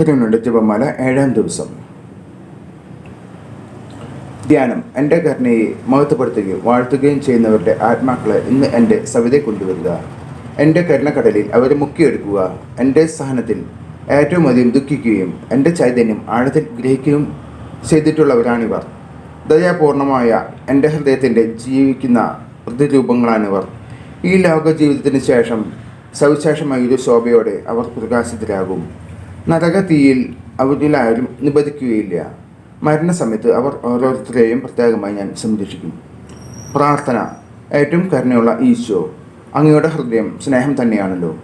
കരുണയുടെ ജപമാല ഏഴാം ദിവസം. ധ്യാനം. എന്റെ കരുണയെ മഹത്വപ്പെടുത്തുകയും വാഴ്ത്തുകയും ചെയ്യുന്നവരുടെ ആത്മാക്കളെ ഇന്ന് എന്റെ സവിതയെ കൊണ്ടുവരിക. എന്റെ കരുണക്കടലിൽ അവരെ മുക്കിയെടുക്കുക. എന്റെ സഹനത്തിൽ ഏറ്റവും അധികം ദുഃഖിക്കുകയും എന്റെ ചൈതന്യം ആഴത്തിൽ ഗ്രഹിക്കുകയും ചെയ്തിട്ടുള്ളവരാണിവർ. ദയാപൂർണമായ എന്റെ ഹൃദയത്തിന്റെ ജീവിക്കുന്ന പ്രതിരൂപങ്ങളാണിവർ. ഈ ലോക ജീവിതത്തിന് ശേഷം സവിശേഷമായ ഒരു ശോഭയോടെ അവർ പ്രകാശിതരാകും. നരക തീയിൽ അവരിലാരും നിബന്ധിക്കുകയില്ല. മരണസമയത്ത് അവർ ഓരോരുത്തരെയും പ്രത്യേകമായി ഞാൻ സംരക്ഷിക്കും. പ്രാർത്ഥന. ഏറ്റവും കരുണയുള്ള ഈശോ. അങ്ങയുടെ ഹൃദയം സ്നേഹം തന്നെയാണല്ലോ.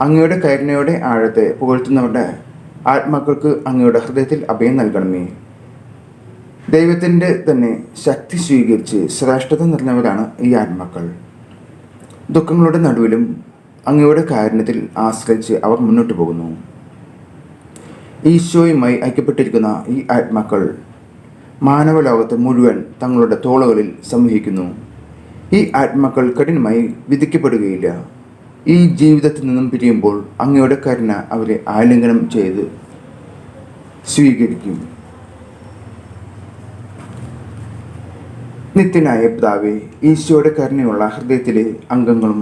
അങ്ങയുടെ കരുണയുടെ ആഴത്തെ പുകഴ്ത്തുന്നവരുടെ ആത്മാക്കൾക്ക് അങ്ങയുടെ ഹൃദയത്തിൽ അഭയം നൽകണമേ. ദൈവത്തിന്റെ തന്നെ ശക്തി സ്വീകരിച്ച് ശ്രേഷ്ഠത നിറഞ്ഞവരാണ് ഈ ആത്മാക്കൾ. ദുഃഖങ്ങളുടെ നടുവിലും അങ്ങയുടെ കാരുണ്യത്തിൽ ആശ്രയിച്ച് അവർ മുന്നോട്ട് പോകുന്നു. ഈശോയുമായി ഐക്യപ്പെട്ടിരിക്കുന്ന ഈ ആത്മാക്കൾ മാനവലോകത്ത് മുഴുവൻ തങ്ങളുടെ തോളുകളിൽ സംവഹിക്കുന്നു ഈ ആത്മാക്കൾ കഠിനമായി വിധിക്കപ്പെടുകയില്ല. ഈ ജീവിതത്തിൽ നിന്നും പിരിയുമ്പോൾ അങ്ങയുടെ കരുണ അവരെ ആലിംഗനം ചെയ്ത് സ്വീകരിക്കും. നിത്യനായ പിതാവെ ഈശോയുടെ കരുണയുള്ള ഹൃദയത്തിലെ അംഗങ്ങളും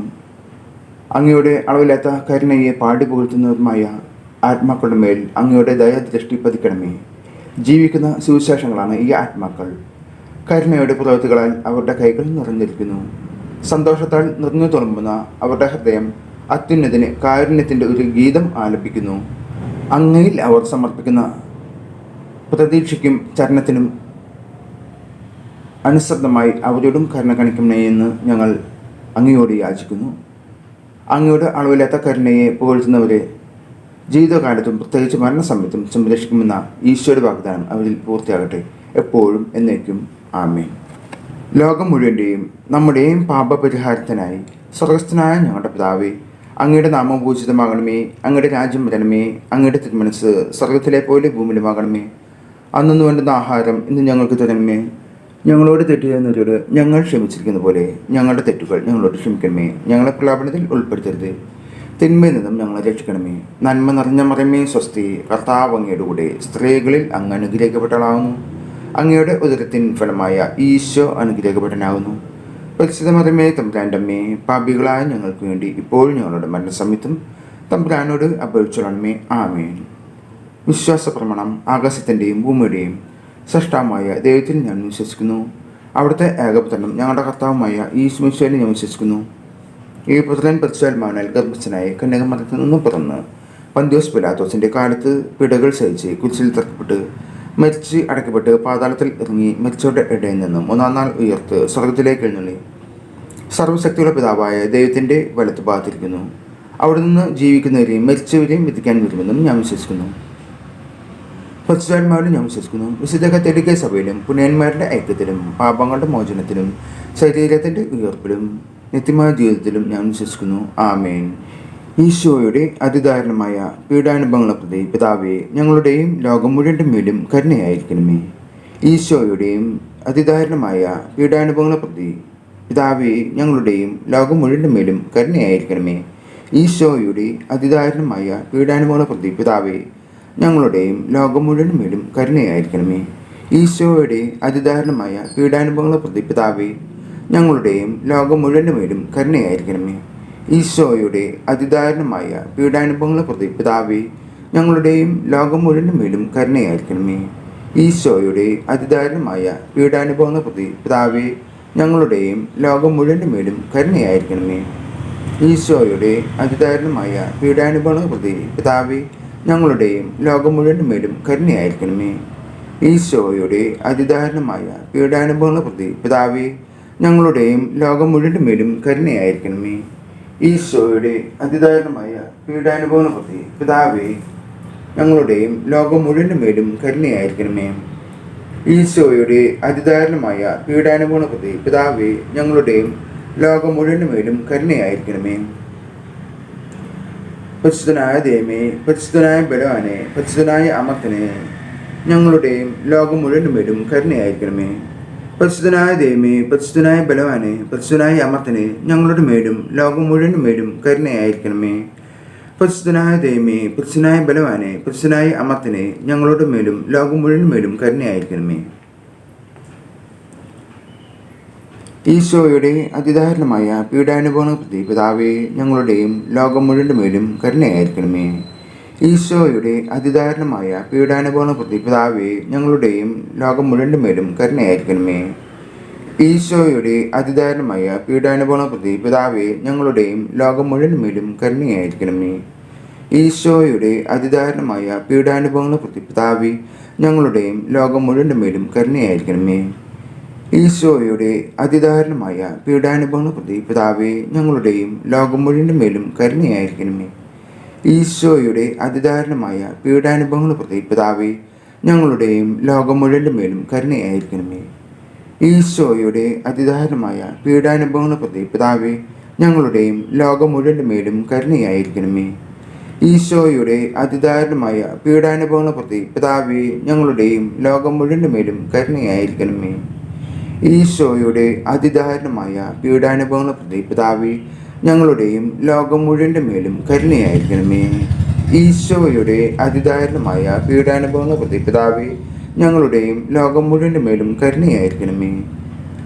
അങ്ങയുടെ അളവില്ലാത്ത കരുണയെ പാടി പുകഴ്ത്തുന്നതുമായ ആത്മാക്കളുടെ മേൽ അങ്ങയുടെ ദയാദൃഷ്ടി പതിക്കണമേ. ജീവിക്കുന്ന സുവിശേഷങ്ങളാണ് ഈ ആത്മാക്കൾ. കരുണയുടെ പ്രവൃത്തികളാൽ അവരുടെ കൈകൾ നിറഞ്ഞിരിക്കുന്നു. സന്തോഷത്താൽ നിറഞ്ഞു തുളുമ്പുന്ന അവരുടെ ഹൃദയം അത്യുന്നതിന് കാരുണ്യത്തിന്റെ ഒരു ഗീതം ആലപിക്കുന്നു. അങ്ങയിൽ അവർ സമർപ്പിക്കുന്ന പ്രതീക്ഷയ്ക്കും ചരണത്തിനും അനുസൃതമായി അവരോടും കരുണ കാണിക്കണേ എന്ന് ഞങ്ങൾ അങ്ങയോട് യാചിക്കുന്നു. അങ്ങയുടെ അളവില്ലാത്ത കരുണയെ പുകഴ്ത്തുന്നവരെ ജീവിതകാലത്തും പ്രത്യേകിച്ച് മരണസമയത്തും സംരക്ഷിക്കുമെന്ന ഈശോയുടെ വാഗ്ദാനം അവരിൽ പൂർത്തിയാകട്ടെ. എപ്പോഴും എന്നേക്കും ആമേൻ. ലോകം മുഴുവന്റെയും നമ്മുടെയും പാപപരിഹാരത്തിനായി സ്വർഗസ്ഥനായ ഞങ്ങളുടെ പിതാവേ അങ്ങയുടെ നാമം പൂജിതമാകണമേ അങ്ങയുടെ രാജ്യം വരണമേ അങ്ങയുടെ തിരുമനസ് സ്വർഗത്തിലെ പോലെ ഭൂമിയിലുമാകണമേ. അന്നു വേണ്ടുന്ന ആഹാരം ഇന്ന് ഞങ്ങൾക്ക് തരണമേ. ഞങ്ങളോട് തെറ്റ് ചെയ്യുന്നവരോട് ഞങ്ങൾ ക്ഷമിച്ചിരിക്കുന്ന പോലെ ഞങ്ങളുടെ തെറ്റുകൾ ഞങ്ങളോട് ക്ഷമിക്കണമേ. ഞങ്ങളെ പ്രലാപനത്തിൽ ഉൾപ്പെടുത്തരുത്. തിന്മയിൽ നിന്നും ഞങ്ങളെ രക്ഷിക്കണമേ. നന്മ നിറഞ്ഞ മറമേ സ്വസ്തി. കർത്താവ് അങ്ങയുടെ കൂടെ സ്ത്രീകളിൽ അങ്ങ് അനുഗ്രഹിക്കപ്പെട്ടളാകുന്നു അങ്ങയുടെ ഉദരത്തിൻ ഫലമായ ഈശോ അനുഗ്രഹിക്കപ്പെട്ടനാകുന്നു പരിശുദ്ധ മറമേ തമ്പ്രാൻഡമ്മേ പാപികളായ ഞങ്ങൾക്ക് വേണ്ടി ഇപ്പോഴും ഞങ്ങളുടെ മരണസമയത്തും തമ്പുരാനോട് അപേക്ഷിച്ചോളണമേ. ആമേൻ. വിശ്വാസ പ്രമാണം ആകാശത്തിന്റെയും ഭൂമിയുടെയും സൃഷ്ടമായ ദൈവത്തിൽ ഞാൻ വിശ്വസിക്കുന്നു. അവിടുത്തെ ഏകപുത്രനും ഞങ്ങളുടെ കർത്താവുമായ ഈ ഞാൻ വിശ്വസിക്കുന്നു. ഈ പുത്രൻ പരിശാൽമാനാൽ ഗർഭസ്ഥനായി കന്യാകുമാരത്തിൽ നിന്നും പിറന്ന് പന്തിയോസ് പിലാത്തോസിന്റെ കാലത്ത് പിടകൾ സഹിച്ച് കുരിശിൽ തറക്കപ്പെട്ട് മരിച്ച് അടക്കപ്പെട്ട് പാതാളത്തിൽ ഇറങ്ങി മരിച്ചവരുടെ ഇടയിൽ നിന്നും മൂന്നാം നാൾ ഉയർത്ത് സ്വർഗത്തിലേക്ക് എഴുന്നള്ളി. സർവശക്തിയുള്ള പിതാവായ ദൈവത്തിന്റെ വലത്ത് ഭാഗത്തിരിക്കുന്നു. അവിടെ നിന്ന് ജീവിക്കുന്നവരെയും മരിച്ചവരെയും വിധിക്കാൻ വരുമെന്നും ഞാൻ വിശ്വസിക്കുന്നു. പരിശുദ്ധാത്മാവിലും ഞാൻ വിശ്വസിക്കുന്നു. വിശുദ്ധ കത്തോലിക്ക സഭയിലും പുണ്യന്മാരുടെ ഐക്യത്തിലും പാപങ്ങളുടെ മോചനത്തിലും ശരീരത്തിന്റെ ഉയർപ്പിലും നിത്യമായ ജീവിതത്തിലും ഞാൻ വിശ്വസിക്കുന്നു. ആമേൻ. ഈശോയുടെ അതിദാരുണമായ പീഡാനുഭവങ്ങളെ പ്രതി പിതാവേ ഞങ്ങളുടെയും ലോകം മുഴുവന്റെ മേലും കരുണയായിരിക്കണമേ. ഈശോയുടെയും അതിദാരുണമായ പീഡാനുഭവങ്ങളെ പ്രതി പിതാവേ ഞങ്ങളുടെയും ലോകം മുഴുവന്റെ മേലും കരുണയായിരിക്കണമേ. ഈശോയുടെ അതിദാരുണമായ പീഡാനുഭവങ്ങളെ പ്രതി പിതാവേ ഞങ്ങളുടെയും ലോകം മുഴുവൻ മേലും കരുണയായിരിക്കണമേ. ഈശോയുടെ അതിദാരുണമായ പീഡാനുഭവങ്ങളെ പ്രതി പിതാവേ ഞങ്ങളുടെയും ലോകം മുഴുവനുമേലും കരുണയായിരിക്കണമേ. ഈശോയുടെ അതിദാരുണമായ പീഡാനുഭവങ്ങളെ പ്രതി പിതാവേ ഞങ്ങളുടെയും ലോകം മുഴുവനുമേലും കരുണയായിരിക്കണമേ. ഈശോയുടെ അതിദാരുണമായ പീഡാനുഭവങ്ങളെ പ്രതി പിതാവേ ഞങ്ങളുടെയും ലോകം മുഴുവനുമേലും കരുണയായിരിക്കണമേ. ഈശോയുടെ അതിദാരുണമായ പീഡാനുഭവങ്ങളെ പ്രതി പിതാവേ ഞങ്ങളുടെയും ലോകം മുഴുവനുമേലും കരുണയായിരിക്കണമേ. ഈശോയുടെ അതിദാരുണമായ പീഡാനുഭവങ്ങളെ പ്രതി പിതാവേ ഞങ്ങളുടെയും ലോകം മുഴുവൻ മേലും കരുണയായിരിക്കണമേ. ഈശോയുടെ അതിദാരുണമായ പീഡാനുഭവം പ്രതി പിതാവേ ഞങ്ങളുടെയും ലോകം മുഴുവൻ മേലും കരുണയായിരിക്കണമേ. ഈശോയുടെ അതിദാരുണമായ പീഡാനുഭവം പ്രതി പിതാവേ ഞങ്ങളുടെയും ലോകം മുഴുവൻ മേലും കരുണയായിരിക്കണമേ. പരിശുദ്ധനായ ദേമേ പരിശുദ്ധനായ ബലവാനെ പരിശുദ്ധനായ അമർത്തനെ ഞങ്ങളുടെയും ലോകം മുഴുവൻ മേലും കരുണയായിരിക്കണമേ. പരിശുദ്ധനായ ദൈവമേ പരിശുദ്ധനായ ബലവാനെ പരിശുദ്ധനായ അമർത്തനെ ഞങ്ങളുടെ മേലും ലോകം മുഴുവൻ മേലും കരുണയായിരിക്കണമേ. പരിശുദ്ധനായ ദൈവമേ പരിശുദ്ധനായ ബലവാനെ പരിശുദ്ധനായ അമർത്തനെ ഞങ്ങളുടെ മേലും ലോകം മുഴുവൻ മേലും കരുണയായിരിക്കണമേ. ഈശോയുടെ അതിദാരുണമായ പീഡാനുഭവ പ്രതി പിതാവേ ഞങ്ങളുടെയും ലോകം മുഴുവൻ മേലും കരുണയായിരിക്കണമേ. ഈശോയുടെ അതിദാരുണമായ പീഡാനുഭവ പ്രതി പിതാവേ ഞങ്ങളുടെയും ലോകം മുഴുവന്റെ മേലും കരുണയായിരിക്കണമേ. ഈശോയുടെ അതിദാരുണമായ പീഡാനുഭവ പ്രതി പിതാവേ ഞങ്ങളുടെയും ലോകം മുഴുവൻ മേലും കരുണയായിരിക്കണമേ. ഈശോയുടെ അതിദാരുണമായ പീഡാനുഭവ പ്രതി ഞങ്ങളുടെയും ലോകം മുഴുവൻ മേലും കരുണയായിരിക്കണമേ. ഈശോയുടെ അതിദാരുണമായ പീഡാനുഭവ പ്രതി ഞങ്ങളുടെയും ലോകം മുഴുവൻ മേലും കരുണയായിരിക്കണമേ. ഈശോയുടെ അതിദാരുണമായ പീഡാനുഭവങ്ങൾ പ്രതി ഞങ്ങളുടെയും ലോകം മുഴുവൻ മേലും കരുണയായിരിക്കണമേ. ഈശോയുടെ അതിദാരുണമായ പീഡാനുഭവങ്ങൾ പ്രതി ഞങ്ങളുടെയും ലോകം മുഴുവൻ മേലും കരുണയായിരിക്കണമേ. ഈശോയുടെ അതിദാരുണമായ പീഡാനുഭവങ്ങൾ പ്രതി ഞങ്ങളുടെയും ലോകം മുഴുവൻ മേലും കരുണയായിരിക്കണമേ. ഈശോയുടെ അതിദാരുണമായ പീഡാനുഭവങ്ങൾ പ്രതി ഞങ്ങളുടെയും ലോകം മുഴുവന്റെ മേലും കരുണയായിരിക്കണമേ. ഈശോയുടെ അതിദാരുണമായ പീഡാനുഭവങ്ങൾ പ്രതി പിതാവേ ഞങ്ങളുടെയും ലോകം മുഴുവന്റെ മേലും കരുണയായിരിക്കണമേ.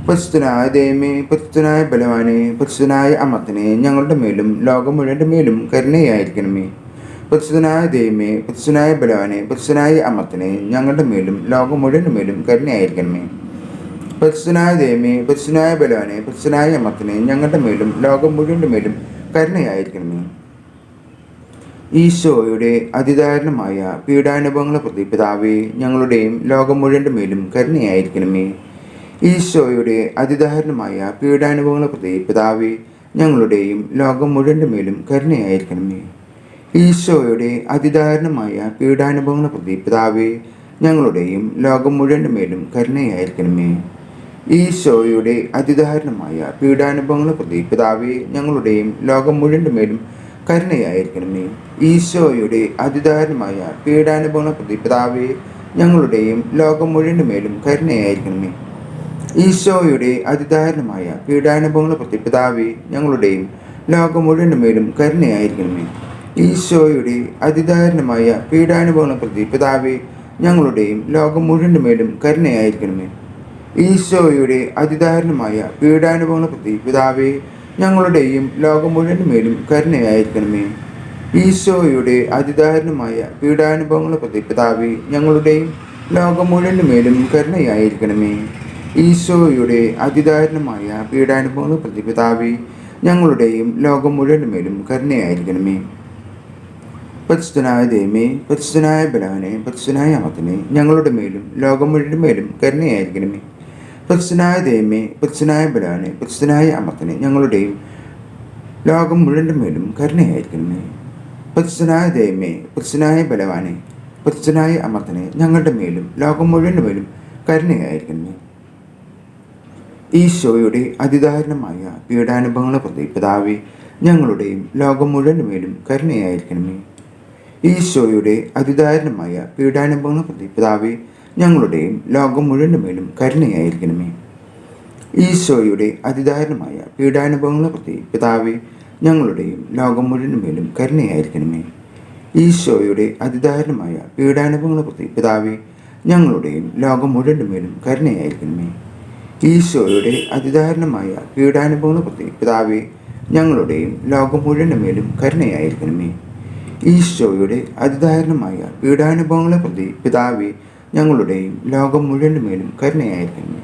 പരിശുദ്ധനായ ദൈവമേ പരിശുദ്ധനായ ബലവാനെ പരിശുദ്ധനായ അമ്മത്തിനെ ഞങ്ങളുടെ മേലും ലോകം മുഴുവന്റെ മേലും കരുണയായിരിക്കണമേ. പരിശുദ്ധനായ ദൈവമേ പരിശുദ്ധനായ ബലവാനെ പരിശുദ്ധനായ അമ്മത്തിനെ ഞങ്ങളുടെ മേലും ലോകം മുഴുവന്റെ മേലും കരുണയായിരിക്കണമേ. പരിശുദ്ധനായ ദേമേ പരിശുദ്ധനായ ബലവാനെ പരിശുദ്ധനായ അമ്മത്തിനെ ഞങ്ങളുടെ മേലും ലോകം മുഴുവന്റെ മേലും കരുണയായിരിക്കണമേ. ഈശോയുടെ അതിദാരുണമായ പീഡാനുഭവങ്ങളെ പ്രതി പിതാവേ ഞങ്ങളുടെയും ലോകം മുഴുവന്റെ മേലും കരുണയായിരിക്കണമേ. ഈശോയുടെ അതിദാരുണമായ പീഡാനുഭവങ്ങളെ പ്രതി പിതാവേ ഞങ്ങളുടെയും ലോകം മുഴുവന്റെ മേലും കരുണയായിരിക്കണമേ. ഈശോയുടെ അതിദാരുണമായ പീഡാനുഭവങ്ങളെ പ്രതി പിതാവേ ഞങ്ങളുടെയും ലോകം മുഴുവന്റെ മേലും കരുണയായിരിക്കണമേ. ഈശോയുടെ അതിദാരുണമായ പീഡാനുഭവങ്ങളെ പ്രതി പിതാവേ ഞങ്ങളുടെയും ലോകം മുഴുവന്റെ മേലും കരുണയായിരിക്കണമേ. ഈശോയുടെ അതിദാരുണമായ പീഡാനുഭവങ്ങളെ പ്രതി പിതാവേ ഞങ്ങളുടെയും ലോകം മുഴുവന്റെ മേലും കരുണയായിരിക്കണമേ. ഈശോയുടെ അതിദാരുണമായ പീഡാനുഭവങ്ങളെ പ്രതി പിതാവേ ഞങ്ങളുടെയും ലോകം മുഴുവന്റെ മേലും കരുണയായിരിക്കണമേ. ഈശോയുടെ അതിദാരുണമായ പീഡാനുഭവങ്ങളെ പ്രതി പിതാവേ ഞങ്ങളുടെയും ലോകം മുഴുവന്റെ മേലും കരുണയായിരിക്കണമേ. ഈശോയുടെ അതിദാരുണമായ പീഡാനുഭവങ്ങളെ പ്രതി പിതാവെ ഞങ്ങളുടെയും ലോകം മുഴുവൻ മേലും കരുണയായിരിക്കണമേ. ഈശോയുടെ അതിദാരുണമായ പീഡാനുഭവങ്ങളെ പ്രതി പിതാവെ ഞങ്ങളുടെയും ലോകം മുഴുവൻ മേലും കരുണയായിരിക്കണമേ. ഈശോയുടെ അതിദാരുണമായ പീഡാനുഭവങ്ങളെ പ്രതി പിതാവെ ഞങ്ങളുടെയും ലോകം മുഴുവൻ മേലും കരുണയായിരിക്കണമേ. പരിശുദ്ധനായ ദൈവമേ പരിശുദ്ധനായ ബലവനെ പരിശുദ്ധനായ അമത്തിനെ ഞങ്ങളുടെ മേലും ലോകം മുഴുവൻ മേലും കരുണയായിരിക്കണമേ. പരിശുദ്ധനായ ദൈവമേ പരിശുദ്ധനായ ബലാനെ പരിശുദ്ധനായ അമർത്തനെ ഞങ്ങളുടെയും ലോകം മുഴുവന്റെ മേലും കരുണയായിരിക്കണമേ. പരിശുദ്ധനായ ദൈവമേ പരിശുദ്ധനായ ബലവാനെ പരിശുദ്ധനായ അമർത്തനെ ഞങ്ങളുടെ മേലും ലോകം മുഴുവന്റെ മേലും കരുണയായിരിക്കണമേ. ഈശോയുടെ അതിദാരുണമായ പീഡാനുഭവങ്ങളെ പ്രതി പിതാവെ ഞങ്ങളുടെയും ലോകം മുഴുവൻ മേലും കരുണയായിരിക്കണമേ. ഈശോയുടെ അതിദാരുണമായ പീഡാനുഭവങ്ങളെ പ്രതി പിതാവേ ഞങ്ങളുടെയും ലോകം മുഴുവനുമേലും കരുണയായിരിക്കണമേ. ഈശോയുടെ അതിദാരുണമായ പീഡാനുഭവങ്ങളെ പ്രതി പിതാവേ ഞങ്ങളുടെയും ലോകം മുഴുവനുമേലും കരുണയായിരിക്കണമേ. ഈശോയുടെ അതിദാരുണമായ പീഡാനുഭവങ്ങളെ പ്രതി പിതാവേ ഞങ്ങളുടെയും ലോകം മുഴുവനുമേലും കരുണയായിരിക്കണമേ. ഈശോയുടെ അതിദാരുണമായ പീഡാനുഭവങ്ങളെ പ്രതി പിതാവേ ഞങ്ങളുടെയും ലോകം മുഴുവനുമേലും കരുണയായിരിക്കണമേ. ഈശോയുടെ അതിദാരുണമായ പീഡാനുഭവങ്ങളെ പ്രതി പിതാവേ ഞങ്ങളുടെയും ലോകം മുഴുവനുമേലും മേലും കരുണയായിരിക്കണമേ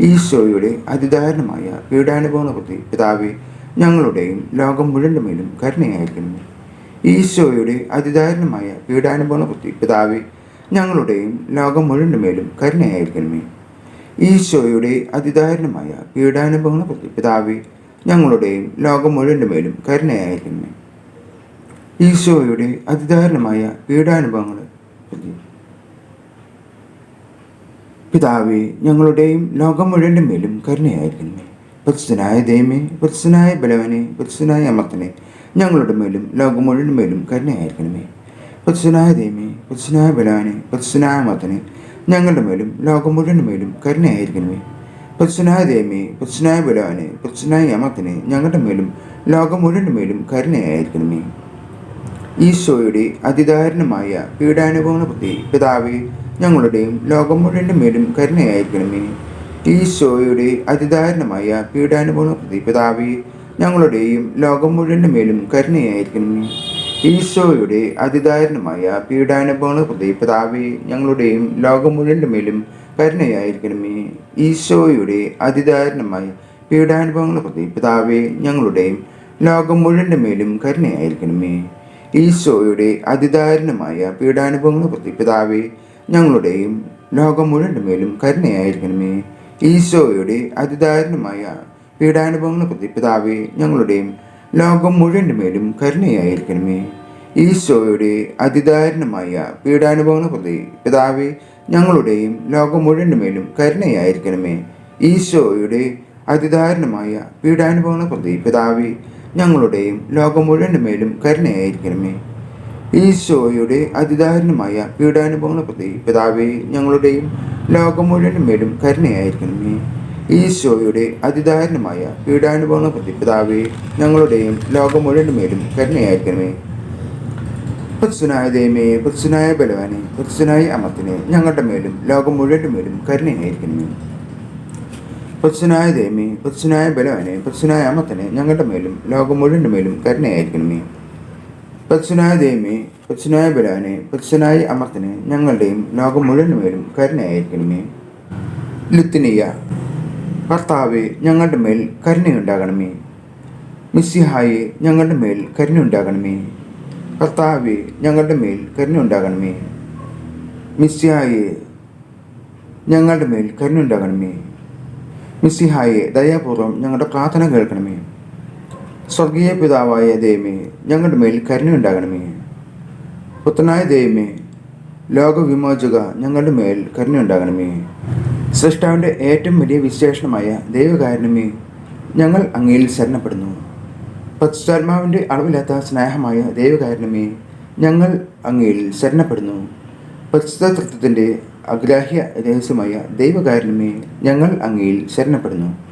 ഈശോയുടെ അതിദാരുണമായ പീഡാനുഭവങ്ങളെ പിതാവെ ഞങ്ങളുടെയും ലോകം മുഴുവനുമേലും മേലും കരുണയായിരിക്കണമേ ഈശോയുടെ അതിദാരുണമായ പീഡാനുഭവങ്ങളെ പിതാവെ ഞങ്ങളുടെയും ലോകം മുഴുവനുമേലും മേലും കരുണയായിരിക്കണമേ ഈശോയുടെ അതിദാരുണമായ പീഡാനുഭവങ്ങളെ പിതാവെ ഞങ്ങളുടെയും ലോകം മുഴുവനുമേലും മേലും കരുണയായിരിക്കണമേ ഈശോയുടെ അതിദാരുണമായ പീഡാനുഭവങ്ങൾ പിതാവേ ഞങ്ങളുടെയും ലോകം മുഴുവന്റെ മേലും കരുണയായിരിക്കണമേ. പരിശുദ്ധനായ ദൈവമേ പരിശുദ്ധനായ ബലവനെ പരിശുദ്ധനായ അമർത്തനെ ഞങ്ങളുടെ മേലും ലോകം മുഴുവൻ മേലും കരുണയായിരിക്കണമേ. പരിശുദ്ധനായ ദൈവമേ പരിശുദ്ധനായ ബലവനെ പരിശുദ്ധനായ അമർത്തനെ ഞങ്ങളുടെ മേലും ലോകം മുഴുവൻ മേലും കരുണയായിരിക്കണമേ. പരിശുദ്ധനായ ദൈവമേ പരിശുദ്ധനായ ബലവനെ പരിശുദ്ധനായ അമർത്തനെ ഞങ്ങളുടെ മേലും ലോകം മുഴുവൻ മേലും കരുണയായിരിക്കണമേ. ഈശോയുടെ അതിദാരുണമായ പീഡാനുഭവങ്ങളെ പ്രതി പിതാവേ ഞങ്ങളുടെയും ലോകം മുഴുവന്റെ മേലും കരുണയായിരിക്കണമേ ഈശോയുടെ അതിദാരുണമായ പീഡാനുഭവ പ്രതിപിതാവി ഞങ്ങളുടെയും ലോകം മുഴുവന്റെ മേലും കരുണയായിരിക്കണമേ ഈശോയുടെ അതിദാരുണമായ പീഡാനുഭവങ്ങളെ പ്രതിപിതാവി ഞങ്ങളുടെയും ലോകം മുഴുവന്റെ മേലും കരുണയായിരിക്കണമേ ഈശോയുടെ അതിദാരുണമായ പീഡാനുഭവങ്ങൾ പിതാവേ ഞങ്ങളുടെയും ലോകം മുഴുവന്റെ മേലും കരുണയായിരിക്കണമേ ഈശോയുടെ അതിദാരുണമായ പീഡാനുഭവങ്ങൾ പിതാവേ ഞങ്ങളുടെയും ലോകം മുഴുവന്റെ മേലും കരുണയായിരിക്കണമേ. ഈശോയുടെ അതിദാരുണമായ പീഡാനുഭവങ്ങളെ പ്രതി പിതാവേ ഞങ്ങളുടെയും ലോകം മുഴുവന്റെ മേലും കരുണയായിരിക്കണമേ. ഈശോയുടെ അതിദാരുണമായ പീഡാനുഭവങ്ങളെ പ്രതി പിതാവേ ഞങ്ങളുടെയും ലോകം മുഴുവന്റെ മേലും കരുണയായിരിക്കണമേ. ഈശോയുടെ അതിദാരുണമായ പീഡാനുഭവങ്ങളെ പ്രതി പിതാവേ ഞങ്ങളുടെയും ലോകം മുഴുവന്റെ മേലും കരുണയായിരിക്കണമേ. ഈശോയുടെ അതിദാരുണമായ പീഡാനുഭവങ്ങളെ പ്രതി പിതാവേ ഞങ്ങളുടെയും ലോകം മുഴുവനും മേലും കരുണയായിരിക്കണമേ. ഈശോയുടെ അതിദാരുണമായ പീഡാനുഭവങ്ങളെ പ്രതി പിതാവേ ഞങ്ങളുടെയും ലോകം മുഴുവനും മേലും കരുണയായിരിക്കണമേ. പുത്സനായ ദൈവമേ പുത്സനായ ബലവാനെ പുത്സനായ അമത്തിനെ ഞങ്ങളുടെ മേലും ലോകം മുഴുവനും മേലും കരുണയായിരിക്കണമേ. പുത്സനായ ദൈവമേ പുത്സനായ ബലവാനെ പുത്സനായ അമത്തിനെ ഞങ്ങളുടെ മേലും ലോകം മുഴുവനും മേലും കരുണയായിരിക്കണമേ. പുത്സുനായ ദൈവമേ പച്ചനായ ബലാനെ പച്ചനായ അമർത്തനെ ഞങ്ങളുടെയും ലോകം മുഴുവൻ മേലും കരുണയായിരിക്കണമേ. ലുത്തിനിയ കർത്താവെ ഞങ്ങളുടെ മേൽ കരുണയുണ്ടാകണമേ. മിസ്സിഹായെ ഞങ്ങളുടെ മേൽ കരുണയുണ്ടാകണമേ. കർത്താവെ ഞങ്ങളുടെ മേൽ കരുണയുണ്ടാകണമേ. മിസ്സിഹായെ ഞങ്ങളുടെ മേൽ കരുണയുണ്ടാകണമേ. മിസ്സിഹായെ ദയാപൂർവം ഞങ്ങളുടെ പ്രാർത്ഥന കേൾക്കണമേ. സ്വർഗീയ പിതാവായ ദൈവമേ ഞങ്ങളുടെ മേൽ കരുണയുണ്ടാകണമേ. പുത്രനായ ദൈവമേ ലോകവിമോചക ഞങ്ങളുടെ മേൽ കരുണയുണ്ടാകണമേ. സൃഷ്ടാവിന്റെ ഏറ്റവും വലിയ വിശേഷണമായ ദൈവകാരണമേ ഞങ്ങൾ അങ്ങയിൽ ശരണപ്പെടുന്നു. പശ്ചാത്മാവിന്റെ അളവില്ലാത്ത സ്നേഹമായ ദൈവകാരണമേ ഞങ്ങൾ അങ്ങയിൽ ശരണപ്പെടുന്നു. പശ്ചാത്തത്വത്തിന്റെ അഗ്രാഹ്യ രഹസ്യമായ ദൈവകാരണമേ ഞങ്ങൾ അങ്ങയിൽ ശരണപ്പെടുന്നു.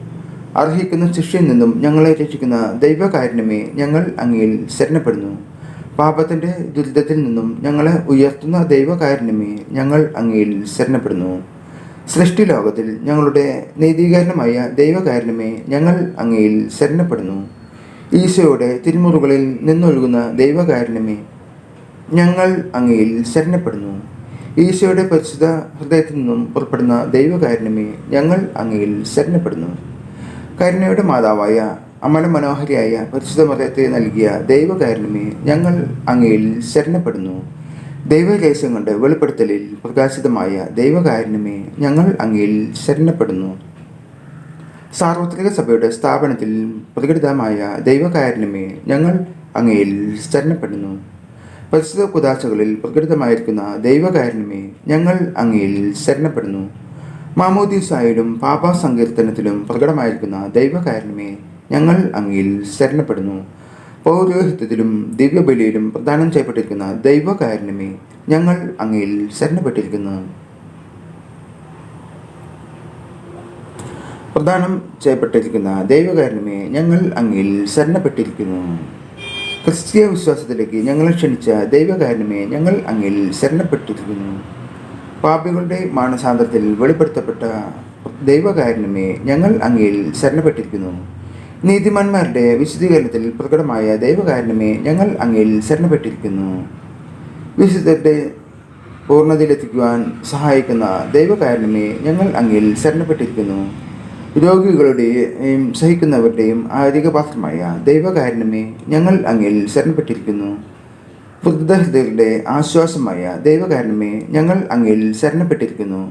അർഹിക്കുന്ന ശിക്ഷയിൽ നിന്നും ഞങ്ങളെ രക്ഷിക്കുന്ന ദൈവകാരുണ്യമേ ഞങ്ങൾ അങ്ങയിൽ ശരണപ്പെടുന്നു. പാപത്തിന്റെ ദുരിതത്തിൽ നിന്നും ഞങ്ങളെ ഉയർത്തുന്ന ദൈവകാരുണ്യമേ ഞങ്ങൾ അങ്ങയിൽ ശരണപ്പെടുന്നു. സൃഷ്ടി ലോകത്തിൽ ഞങ്ങളുടെ നീതീകരണമായ ദൈവകാരുണ്യമേ ഞങ്ങൾ അങ്ങയിൽ ശരണപ്പെടുന്നു. ഈശോയുടെ തിരുമുറുകളിൽ നിന്നൊഴുകുന്ന ദൈവകാരുണ്യമേ ഞങ്ങൾ അങ്ങയിൽ ശരണപ്പെടുന്നു. ഈശോയുടെ പരിശുദ്ധ ഹൃദയത്തിൽ നിന്നും പുറപ്പെടുന്ന ദൈവകാരുണ്യമേ ഞങ്ങൾ അങ്ങയിൽ ശരണപ്പെടുന്നു. കരുണയുടെ മാതാവായ അമല മനോഹരിയായ പരിശുദ്ധ മതത്തെ നൽകിയ ദൈവകാരുണ്യമേ ഞങ്ങൾ അങ്ങയിൽ ശരണപ്പെടുന്നു. ദൈവരഹസ്യം കൊണ്ട് വെളിപ്പെടുത്തലിൽ പ്രകാശിതമായ ദൈവകാരുണ്യമേ ഞങ്ങൾ അങ്ങയിൽ ശരണപ്പെടുന്നു. സാർവത്രിക സഭയുടെ സ്ഥാപനത്തിൽ പ്രകടിതമായ ദൈവകാരുണ്യമേ ഞങ്ങൾ അങ്ങയിൽ ശരണപ്പെടുന്നു. പരിശുദ്ധ കുദാശകളിൽ പ്രകടിതമായിരിക്കുന്ന ദൈവകാരുണ്യമേ ഞങ്ങൾ അങ്ങയിൽ ശരണപ്പെടുന്നു. മാമോദീസായിലും പാപ സങ്കീർത്തനത്തിലും പ്രകടമായിരിക്കുന്ന ദൈവകാരണമേ ഞങ്ങൾ അങ്ങയിൽ ശരണപ്പെടുന്നു. പൗരോഹിത്യത്തിലും ദിവ്യബലിയിലും പ്രദാനം ചെയ്യപ്പെട്ടിരിക്കുന്ന ദൈവകാരണമേ ഞങ്ങൾ അങ്ങയിൽ ശരണപ്പെട്ടിരിക്കുന്നു. പ്രദാനം ചെയ്യപ്പെട്ടിരിക്കുന്ന ദൈവകാരണമേ ഞങ്ങൾ അങ്ങയിൽ ശരണപ്പെട്ടിരിക്കുന്നു. ക്രിസ്തീയ വിശ്വാസത്തിലേക്ക് ഞങ്ങളെ ക്ഷണിച്ച ദൈവകാരണമേ ഞങ്ങൾ അങ്ങയിൽ ശരണപ്പെട്ടിരിക്കുന്നു. പാപികളുടെ മാനസാന്തരത്തിൽ വെളിപ്പെടുത്തപ്പെട്ട ദൈവകാരണമേ ഞങ്ങൾ അങ്ങയിൽ ശരണപ്പെട്ടിരിക്കുന്നു. നീതിമാന്മാരുടെ വിശദീകരണത്തിൽ പ്രകടമായ ദൈവകാരണമേ ഞങ്ങൾ അങ്ങയിൽ ശരണപ്പെട്ടിരിക്കുന്നു. വിശുദ്ധരുടെ പൂർണതയിലെത്തിക്കുവാൻ സഹായിക്കുന്ന ദൈവകാരണമേ ഞങ്ങൾ അങ്ങയിൽ ശരണപ്പെട്ടിരിക്കുന്നു. രോഗികളുടെയും സഹിക്കുന്നവരുടെയും ആരോഗ്യപാത്രമായ ദൈവകാരണമേ ഞങ്ങൾ അങ്ങയിൽ ശരണപ്പെട്ടിരിക്കുന്നു. വൃദ്ധഹൃദയരുടെ ആശ്വാസമായ ദൈവകാരണമേ ഞങ്ങൾ അങ്ങയിൽ ശരണപ്പെട്ടിരിക്കുന്നു.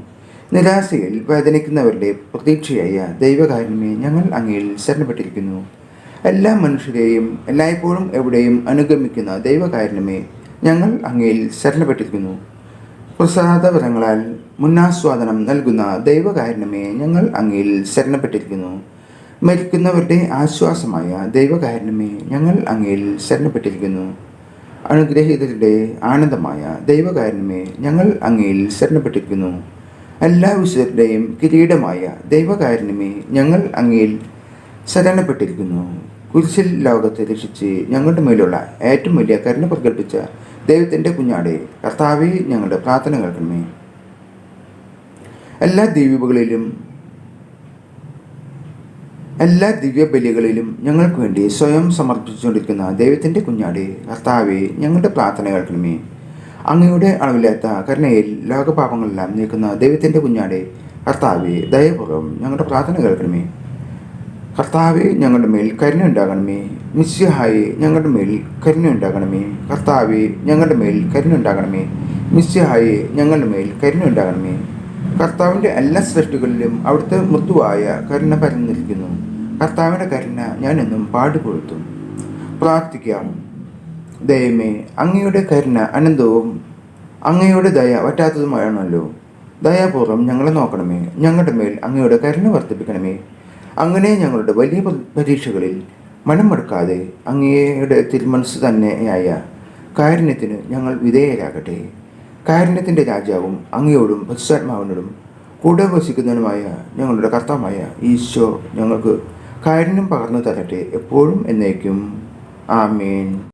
നിരാശയിൽ വേദനിക്കുന്നവരുടെ പ്രതീക്ഷയായ ദൈവകാരണമേ ഞങ്ങൾ അങ്ങയിൽ ശരണപ്പെട്ടിരിക്കുന്നു. എല്ലാ മനുഷ്യരെയും എല്ലായ്പ്പോഴും എവിടെയും അനുഗമിക്കുന്ന ദൈവകാരണമേ ഞങ്ങൾ അങ്ങയിൽ ശരണപ്പെട്ടിരിക്കുന്നു. പ്രസാദപരങ്ങളാൽ മുന്നാസ്വാദനം നൽകുന്ന ദൈവകാരണമേ ഞങ്ങൾ അങ്ങയിൽ ശരണപ്പെട്ടിരിക്കുന്നു. മരിക്കുന്നവരുടെ ആശ്വാസമായ ദൈവകാരണമേ ഞങ്ങൾ അങ്ങയിൽ ശരണപ്പെട്ടിരിക്കുന്നു. അനുഗ്രഹീതരുടെ ആനന്ദമായ ദൈവകാരുണ്യമേ ഞങ്ങൾ അങ്ങയിൽ ശരണപ്പെട്ടിരിക്കുന്നു. എല്ലാ വിശുദ്ധരുടെയും കിരീടമായ ദൈവകാരുണ്യമേ ഞങ്ങൾ അങ്ങയിൽ ശരണപ്പെട്ടിരിക്കുന്നു. കുരിശിൽ ലോകത്തെ രക്ഷിച്ച് ഞങ്ങളുടെ മേലുള്ള ഏറ്റവും വലിയ കരുണ പ്രകടിപ്പിച്ച ദൈവത്തിന്റെ കുഞ്ഞാടെ കർത്താവെ ഞങ്ങളുടെ പ്രാർത്ഥന കേൾക്കണമേ. എല്ലാ ദ്വീപുകളിലും എല്ലാ ദിവ്യബലികളിലും ഞങ്ങൾക്ക് വേണ്ടി സ്വയം സമർപ്പിച്ചുകൊണ്ടിരിക്കുന്ന ദൈവത്തിന്റെ കുഞ്ഞാടി കർത്താവെ ഞങ്ങളുടെ പ്രാർത്ഥന കേൾക്കണമേ. അങ്ങയുടെ അളവില്ലാത്ത കരുണയിൽ ലോകപാപങ്ങളെല്ലാം നീക്കുന്ന ദൈവത്തിന്റെ കുഞ്ഞാടി കർത്താവെ ദയപൂർവം ഞങ്ങളുടെ പ്രാർത്ഥന കേൾക്കണമേ. കർത്താവെ ഞങ്ങളുടെ മേൽ കരുണ ഉണ്ടാകണമേ. മിസ്യഹായി ഞങ്ങളുടെ മേൽ കരുണ ഉണ്ടാകണമേ. കർത്താവെ ഞങ്ങളുടെ മേൽ കരുണ ഉണ്ടാകണമേ. മിസ്യഹായി ഞങ്ങളുടെ മേൽ കരുണ ഉണ്ടാകണമേ. കർത്താവിന്റെ എല്ലാ സൃഷ്ടികളിലും അവിടുത്തെ മൃദുവായ കരുണ പരന്നിരിക്കുന്നു. കർത്താവിന്റെ കരുണ ഞാനെന്നും പാടുപൊഴുത്തും. പ്രാർത്ഥിക്കാം. ദയമേ അങ്ങയുടെ കരുണ അനന്തവും അങ്ങയുടെ ദയ പറ്റാത്തതുമാണല്ലോ ദയാപൂർവം ഞങ്ങളെ നോക്കണമേ. ഞങ്ങളുടെ മേൽ അങ്ങയുടെ കരുണ വർദ്ധിപ്പിക്കണമേ. അങ്ങനെ ഞങ്ങളുടെ വലിയ പരീക്ഷകളിൽ മനം മടുക്കാതെ അങ്ങയുടെ തിരുമനസ് തന്നെയായ കാരുണ്യത്തിന് ഞങ്ങൾ വിധേയരാകട്ടെ. കാരുണ്യത്തിന്റെ രാജാവും അങ്ങയോടും പരിശുദ്ധാത്മാവിനോടും കൂടെ വസിക്കുന്നതിനുമായ ഞങ്ങളുടെ കർത്താവായ ഈശോ ഞങ്ങൾക്ക് കാരുണ്യം പകർന്നു തരട്ടെ എപ്പോഴും എന്നേക്കും. ആമേൻ.